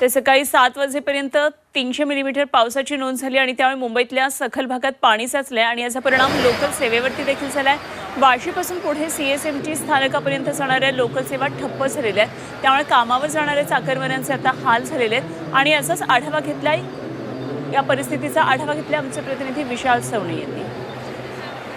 ते सकाळी सात वाजेपर्यंत तीनशे मिलीमीटर पावसाची नोंद झाली आणि त्यामुळे मुंबईतल्या सखल भागात पाणी साचलंय आणि याचा परिणाम लोकल सेवेवरती देखील झालाय. वाशीपासून पुढे सी एस एमची स्थानकापर्यंत जाणाऱ्या लोकल सेवा ठप्प झालेल्या आहेत. त्यामुळे कामावर जाणाऱ्या चाकरमान्यांचे आता हाल झालेले आहेत. आणि याचाच आढावा घेतलाय या परिस्थितीचा आढावा घेतला आमचे प्रतिनिधी विशाल सवणे यांनी.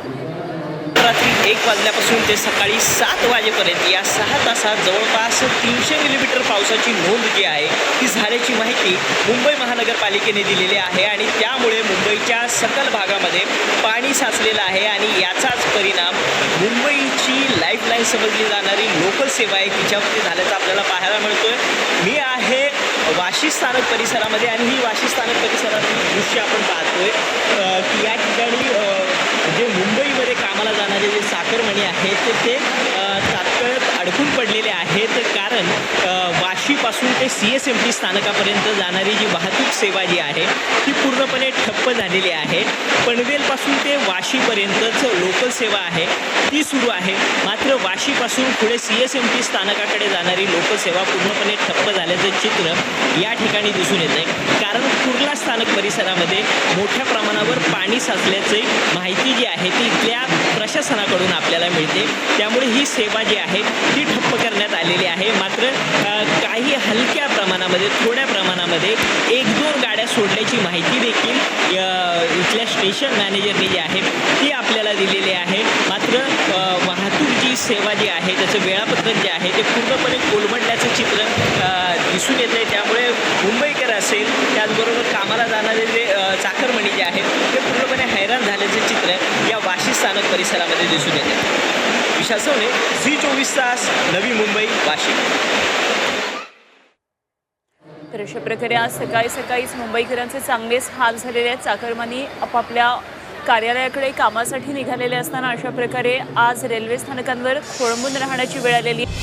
रात्री एक वाजल्यापासून ते सकाळी सात वाजेपर्यंत या सहा तासात जवळपास तीनशे मिलीमीटर पावसाची नोंद जी आहे ती झाल्याची माहिती मुंबई महानगरपालिकेने दिलेली आहे आणि त्यामुळे मुंबईच्या सकल भागामध्ये पाणी साचलेलं आहे आणि याचाच परिणाम मुंबईची लाईफलाईन समजली जाणारी लोकल सेवा आहे तिच्यावरती झाल्याचं आपल्याला पाहायला मिळतोय. मी आहे वाशी स्थानक परिसरामध्ये आणि ही वाशी स्थानक परिसरातील दृश्य आपण पाहतोय की या ठिकाणी मुंबईमध्ये कामाला जाणारे जे साखरमणी आहेत ते ते अडकून पडलेले आहेत. कारण वाशीपासून ते सी एस एम टी स्थानकापर्यंत जाणारी जी वाहतूक सेवा जी आहे ती पूर्णपणे ठप्प झालेली आहे. पनवेलपासून ते वाशीपर्यंतच लोकल सेवा आहे. ती सुरू आहे. मात्र वाशीपासून पुढे सी एस एम टी स्थानकाकडे जाणारी लोकल सेवा पूर्णपणे ठप्प झाल्याचं चित्र या ठिकाणी दिसून येत आहे कारण कुर्ला स्थानक परिसरामध्ये मोठ्या प्रमाणावर पाणी साचल्याची माहिती जी आहे ती इथल्या प्रशासनाकडून आपल्याला मिळते. त्यामुळे ही सेवा जी आहे ती ठप्प करण्यात आलेली आहे. मात्र काही हलक्या प्रमाणामध्ये थोड्या प्रमाणामध्ये एक दोन गाड्या सोडल्याची माहिती देखील इथल्या स्टेशन मॅनेजरने जी आहे ती आपल्याला दिलेली आहे. मात्र वाहतूक जी सेवा जी आहे त्याचं वेळापत्रक जे आहे ते पूर्णपणे कोलमडल्याचं चित्र दिसून येत आहे त्यामुळे मुंबईकर असेल त्याचबरोबर कामाला जाणारे जे चाकरमणी जे आहेत ते पूर्णपणे हैराण झाल्याचे चित्र या वाशी स्थानक परिसरामध्ये दिसून येते. विशाल सवणे झी चोवीस तास नवी मुंबई वाशी. तर अशा प्रकारे आज सकाळी सकाळीच मुंबईकरांचे चांगलेच हाल झालेले आहेत. चाकरमानी आपापल्या कार्यालयाकडे कामासाठी निघालेले असताना अशा प्रकारे आज रेल्वे स्थानकांवर खोळंबून राहण्याची वेळ आलेली आहे.